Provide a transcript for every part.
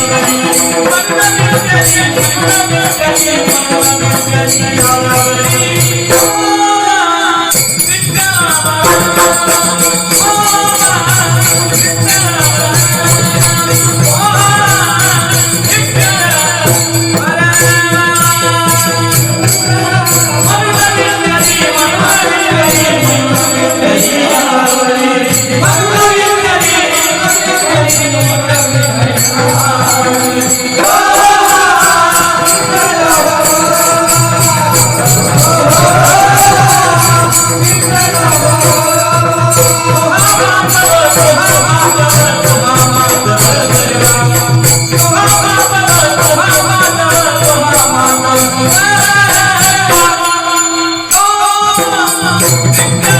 Thank you. Thank you.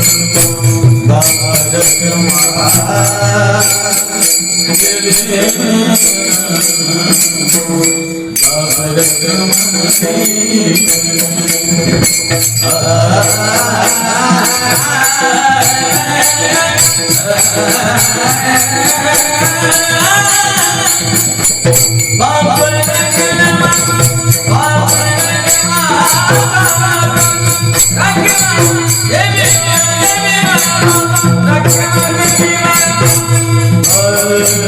Krishna बाबा जग कृष्ण कृष्ण बाबा जगा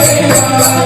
Thank you.